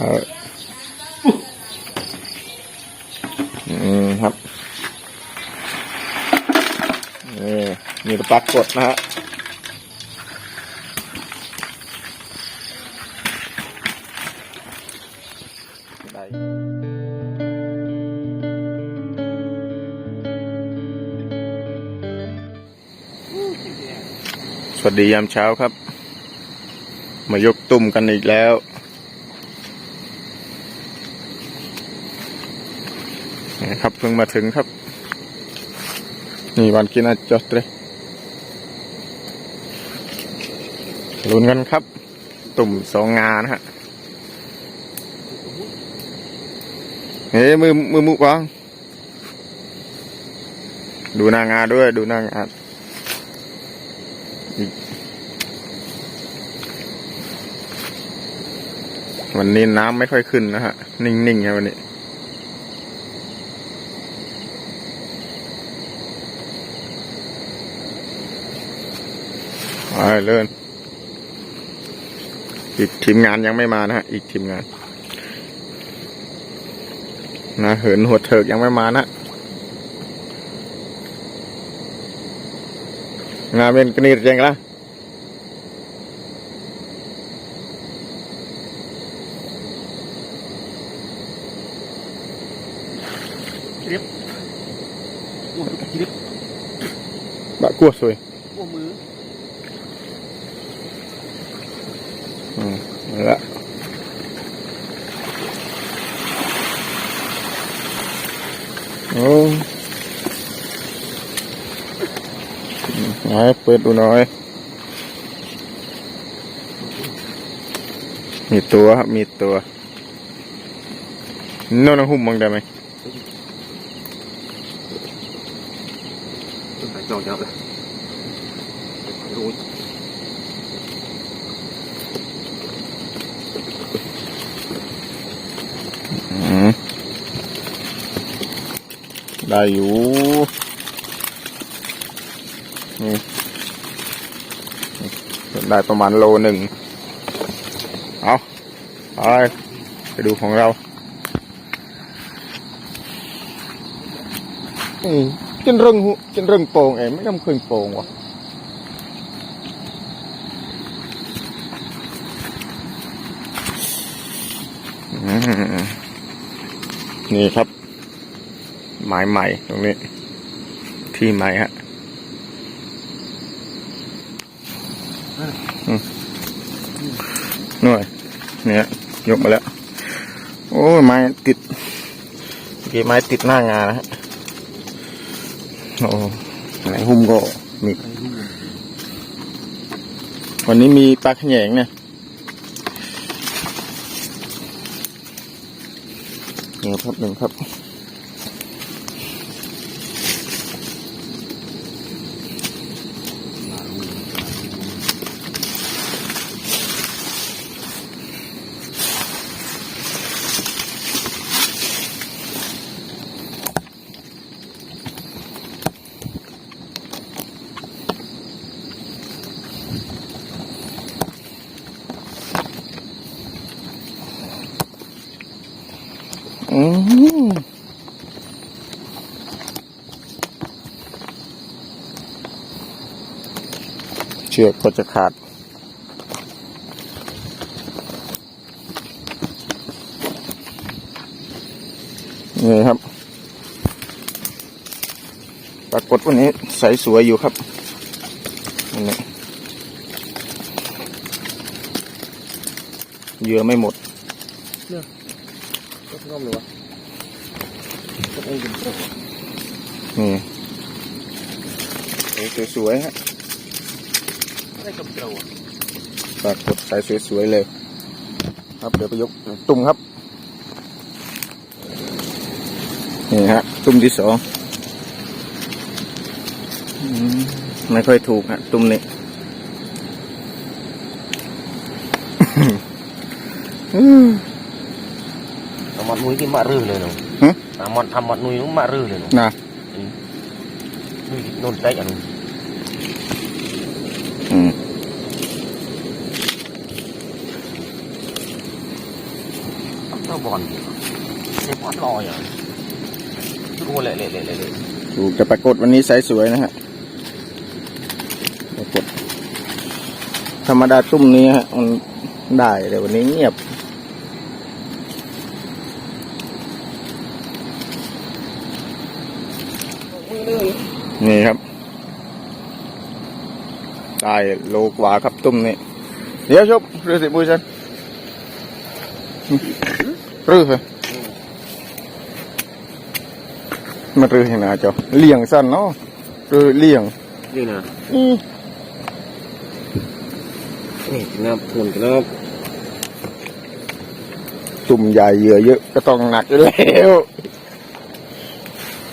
ครับอืมครับนี่มีปรากฏนะฮะสวัสดียามเช้าครับ มายกตุ่มกันอีกแล้ว นะครับเพิ่งมาถึงครับ นี่วันกินอาจอดเลยลุ้นกันครับ ตุ่มสองงานะฮะเฮ้ยมือมือมุกวางดูนางาด้วย ดูนางาวันนี้น้ำไม่ค่อยขึ้นนะฮะ นิ่งๆครับวันนี้ เลื่อนอีกทีมงานยังไม่มานะฮะ อีกทีมงาน นะเหินหัวเถิกยังไม่มานะงานเป็นกนีดยังละโอ้ยคลิปบะกัวสวยโอ้ มืออืมนั่นละโอ้ไหนเปิดดูหน่อยมีตัวครับมีตัวโน่นหุ่มมึงได้ไหมต้นไม้จองจับเลยรู้ อืม ได้อยู่นี่ได้ประมาณโลหนึ่งเอาไปไปดูของเราอืมจนเรื่องหุจนเรื่องโป่งเองไม่ต้องเคยโป่งวะนี่ครับ หมายใหม่ตรงนี้ ที่ใหม่ฮะหน่วยเนี่ยยกมาแล้ว โอ้ยไม้ติดเมื่อกี้ไม้ติดหน้างานนะฮะโอ้ไหนหุ้มก็มีวันนี้มีปลาขยงเนี่ยเหนึ่งครับหนึ่งครับ เชือกก็จะขาด นี่ครับ ปรากฏวันนี้ใสสวยอยู่ครับนี่เหยื่อไม่หมดก็งอมเลยวะก็เองกิน นี่ใสสวยๆฮะได้กับเจ้าอะปรากฏใสสวยๆเลย ครับเดี๋ยวไปยกตุ่มครับ นี่ฮะ ตุ่มที่สองอืมไม่ค่อยถูกฮะ ตุ่มนี้อืมอามัดนุ้ย ที่มารื้อเลยเนาะฮะอามัดอามัดนุ้ยมารื้อเลยเนาะนะนุ้ยโดนเตะอะนุ้ยอืม tao bòn cái bón lò nhở ô lệ lệ lệ lệ lệ ถูกจะปรากฏวันนี้ไซส์สวยนะฮะปรากฏธรรมดาตุ้มนี้ฮะมันได้แต่วันนี้เงียบ นี่ครับได้โลกว่าครับตุ้มนี้เดี๋ยวชบรือสิบุยสันรือเหรอมารือเห็นหน้าจอเลี่ยงสั้นเนาะรือเลี่ยง như nào อืม này nó buồn cái nó ตุ่มใหญ่เหยื่อเยอะก็ต้องหนักอยู่แล้ว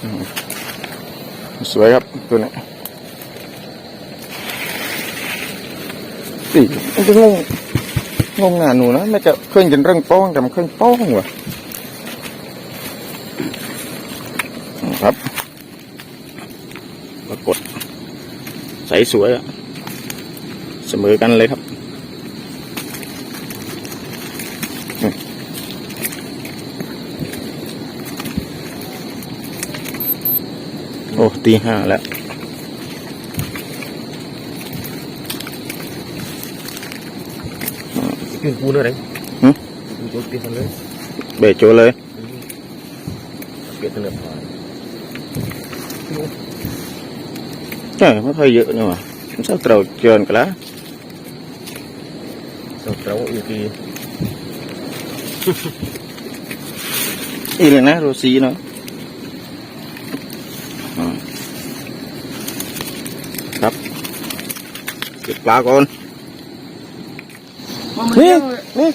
อืม สวยครับตัวนี้สิมันจะงงงงหนาหนูนะไม่จะเครื่องจนเร่งป้องแต่มันเครื่องป้องว่ะครับปรากฏใสสวยอะเสมอกันเลยครับ โอ้ตีห้าแล้ว cái cu nữa đấy Hử? cu cái phần lớn เบรกโจเลย cái phần lớn ใช่ไม่ค่อยเยอะนี่หว่าผมชอบเตาเกินกันแล้ว sau trâu yêu kỳ อีเลยนะโรซีเนาะอ่าครับเก็บ ปลาก่อนนี่นี่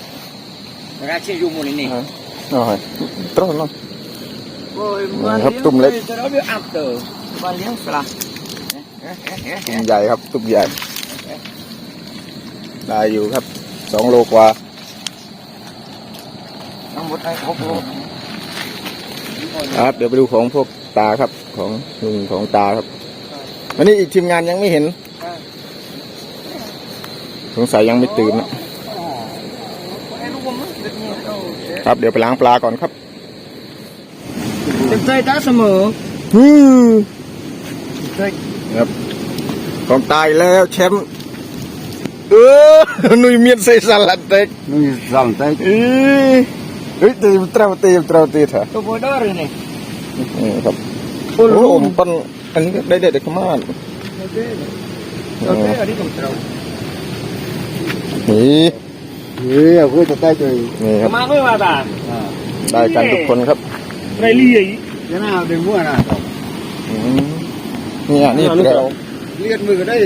ra chơi dùng một này nè หน่อยตรงเนาะ rồi mà hấp tung lên. cho nó biết ập từ và liếng là ตุ่มใหญ่ครับตุ่มใหญ่ได้อยู่ครับสองโลกว่า nó một hai hộp lô ครับเดี๋ยวไปดูของพวกตาครับของลุงของตาครับวันนี้อีกทีมงานยังไม่เห็น สงสัยยังไม่ตื่นนะครับเดี๋ยวไปล้างปลาก่อนครับ Đừng dây đã sơ mở ฮือ dây ครับของตายแล้วแชมป์เออนุยเมียนเซซัลลัดเต็ก Nuôi dòng tay อีเฮ้ยตีมเตราตีมเตราตีเถอะ Tôi vô đó rồi này นี่ครับโอ้โหผมปั้นอันนี้ก็ได้เด็ดๆขมาน Tôi thấy ở đi cầm trâu นี่ Ừ, ở quê tôi tay tôi นี่ครับ Mà mới vào tà ได้กันทุกคนครับ Này ly ấy Thế nào đừng mua nào อืมเนี่ยนี่เตรา Liệt mực ở đây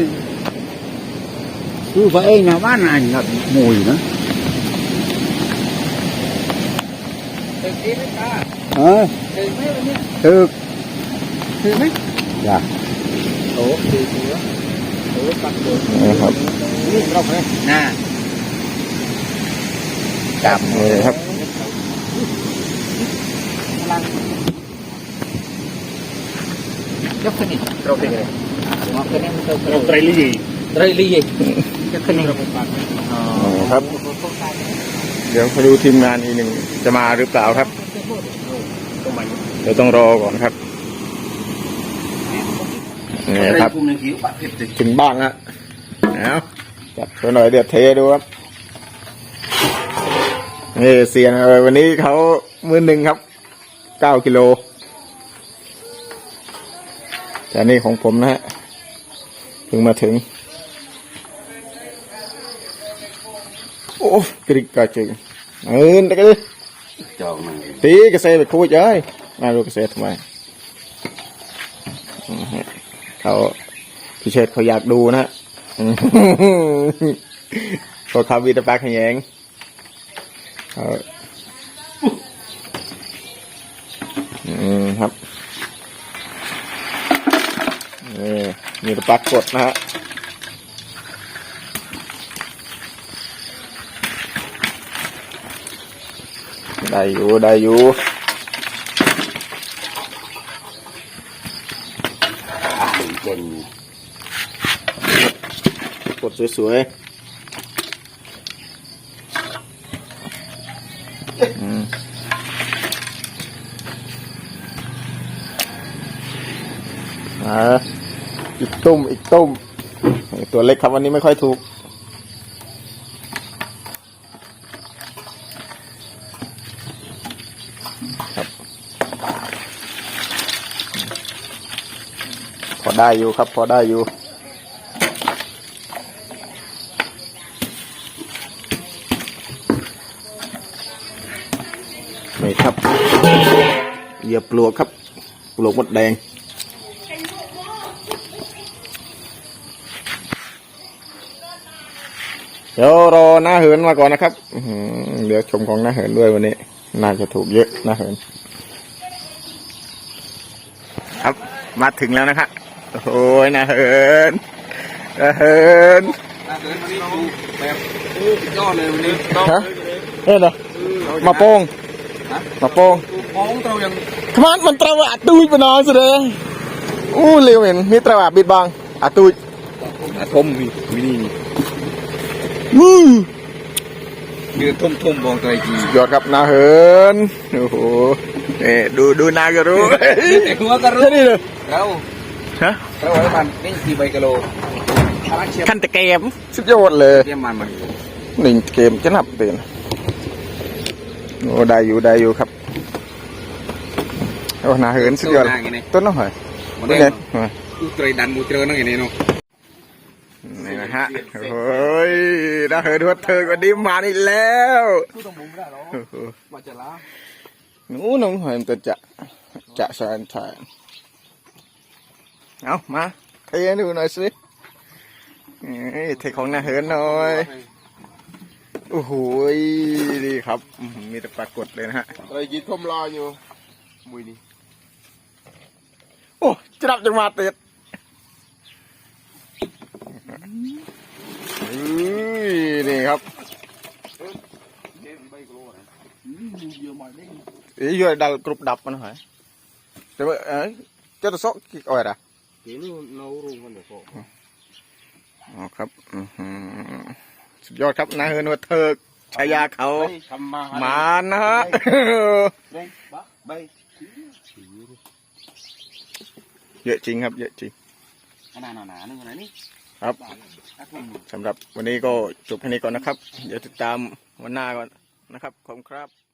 Cứ phải nhà bán này ngập mùi nữa Hả? Thực Thực mấy? Dạ Ủa, thì thì đó Ủa, bắt được นี่ครับ นี่เราไปน่าจับนี่ครับยกขึ้นนี่เราไปเลยมาขึ้นนี่เราไตรลีไตรลีจะขึ้นนี่นี่ครับ เดี๋ยวมาดูทีมงานอีกหนึ่งจะมาหรือเปล่าครับเดี๋ยวต้องรอก่อนครับ นี่ครับคุมในคิ้วปากเผ็ดติดถึงบ้านแล้วเอาจับตัวหน่อยเดี๋ยวเทดูครับนี่เซียนเลยวันนี้เขามือหนึ่งครับเก้ากิโลแต่นี่ของผมนะฮะเพิ่งมาถึง โอ้กริกกระจึงเอินตะกี้จองมันตีกระเซไปคุยเอ้ยมาดูกระเซทำไมอืมฮะ เขาพิเชษเขาอยากดูนะฮะอืมพอเขาวีตะปากขยงเขาอืมครับนี่มีตะปักกดนะฮะได้อยู่ได้อยู่ สวยๆอืมอ่าอีกตุ้ม อีกตุ้ม ตัวเล็กครับวันนี้ไม่ค่อยถูกพอได้อยู่ครับ พอได้อยู่ นี่ครับเหยียบปลวกครับ ปลวกมดแดง เดี๋ยวรอหน้าเหินมาก่อนนะครับอื้อหือเดี๋ยวชมของหน้าเหินด้วยวันนี้ น่าจะถูกเยอะหน้าเหิน ครับมาถึงแล้วนะครับโอ้ยหน้าเหินหน้าเหินน่าเดินวันนี้ดูแบบโอ้สุดยอดเลยวันนี้ฮะเฮ้ยเหรอมาโป้ง มาโป้งมองเรายังขมันมันตระวะตุยปนอนสุดเลยอู้เร็วเห็นนี่ตระวะบิดบังอะตุยอาทมมีวินี่วู้มีทมทมบองตัวจียอดครับนาเหินโอ้โหนี่ดูดูนาก็รู้แต่หัวก็รู้แค่นี้เลยเราฮะเราไว้มันนี่สี่ใบกิโลพลังเชียบขั้นตะเกมสุดยอดเลยเตรียมมันมันหนึ่งเกมจะนับเป็น โอ้ได้อยู่ได้อยู่ครับโอ้นาเหินสุดยอดหน้าอย่างนี้ต้นน้องหอยมันนี่ได้ไงกูเตยดันมูเจอนั่งอย่างนี้เนาะนี่นะฮะโอ้ยนาเหินหัวเธอวันนี้มาอีกแล้วกูต้องมุมได้หรอโอ้โหมาจะล้าหนูน้องหอยมันตัวจะจะแสนแทนเอามาเทให้ดูหน่อยสินี่เทของนาเหินหน่อย โอ้โหดีครับอื้อหือมีแต่ปรากฏเลยนะฮะ อะไรกินทมรออยู่ มุยนี่โอ้จะรับจังมาเต็ดอุ้ยนี่ครับใบกิโลนะ ý giờ đal group đập nó hỏi thế mà ấy cho tôi sót cái ỏi à เดี๋ยวนู้นเรารู้กันเดี๋ยวพออ๋อครับ อื้อหือ สุดยอดครับนาเฮินวัดเถิกชายาเขาทำมามานะฮะใบบักใบเยอะจริงครับ เยอะจริงขนาดหนาๆนึงขนาดนี้ครับถ้าคุณสำหรับวันนี้ก็จบแค่นี้ก่อนนะครับ เดี๋ยวติดตามวันหน้าก่อนนะครับขอบคุณครับ